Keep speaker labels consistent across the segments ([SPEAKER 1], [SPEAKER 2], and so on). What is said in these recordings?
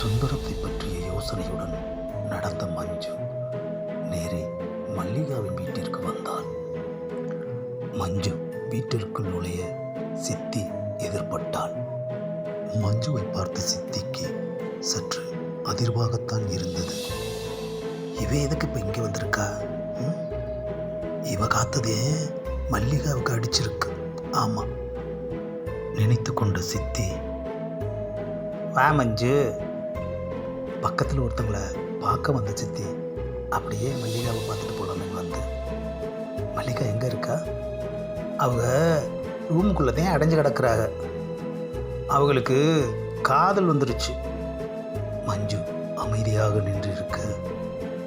[SPEAKER 1] சுந்தரத்தை பற்றிய யோசனையுடன் நடந்த மஞ்சு நேரே மல்லிகாவின் வீட்டிற்கு வந்தாள் மஞ்சு வீட்டிற்குள் நுழைய சித்தி எதிர்பட்டாள். மஞ்சுவை பார்த்த சித்திக்கு சற்று அதிர்வாகத்தான் இருந்தது. இவ எதுக்கு இப்போ இங்கே வந்திருக்கா? ம்? இவ காத்ததே மல்லிகாவுக்கு அடிச்சிருக்கு. ஆமாம் நினைத்து கொண்ட சித்தி வா மஞ்சு பக்கத்தில் ஒருத்தங்களை பார்க்க வந்த சித்தி அப்படியே மல்லிகாவை பார்த்துட்டு போகலாமே வந்து. மல்லிகா எங்கே இருக்கா? அவங்க ரூமுக்குள்ளே தான் அடைஞ்சு கிடக்கிறாங்க. அவங்களுக்கு காதல் வந்துருச்சு. மஞ்சு அமைதியாக நின்று இருக்க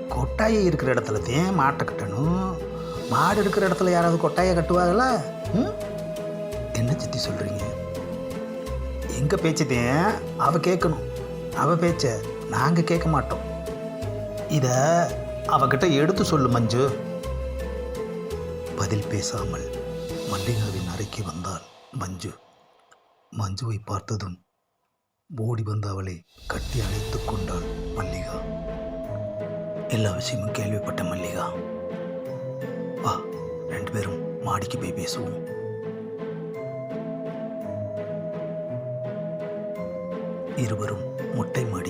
[SPEAKER 1] கொட்டாயை இருக்கிற இடத்துல தான் மாட்டை கட்டணும். மாடு இருக்கிற இடத்துல யாராவது கொட்டாயை கட்டுவாங்களா? ம்? என்ன சித்தி சொல்கிறீங்க எங்கள் பேச்சதேன் அவள் கேட்கணும். அவள் பேச்சை நாங்கள் கேட்க மாட்டோம். இதை அவகிட்ட எடுத்து சொல்லு மஞ்சு. பதில் பேசாமல் மல்லிகாவின் அறைக்கு வந்தாள் மஞ்சு. மஞ்சுவை பார்த்ததும் ஓடி வந்த அவளை கட்டி அணைத்துக் கொண்டாள் மல்லிகா. எல்லா விஷயமும் கேள்விப்பட்ட மல்லிகா. வா ரெண்டு பேரும் மாடிக்கு போய் பேசுவோம். இருவரும் முட்டை மாடி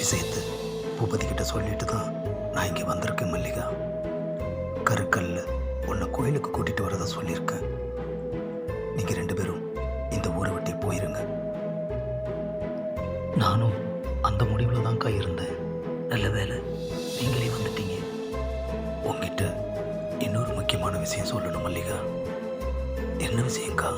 [SPEAKER 1] விஷயத்தை பூபதி கிட்ட சொல்லிட்டு தான் நான் இங்கே வந்திருக்கேன் மல்லிகா. கருக்கல்ல உன்னை கோயிலுக்கு கூட்டிட்டு வரதா சொல்லியிருக்கேன். நீங்கள் ரெண்டு பேரும் இந்த ஊரை விட்டே போயிருங்க. நானும் அந்த முடிவில் தான்க்கா இருந்தேன். நல்ல வேலை நீங்களே வந்துட்டீங்க. உங்ககிட்ட இன்னொரு முக்கியமான விஷயம் சொல்லணும் மல்லிகா. என்ன விஷயம்க்கா?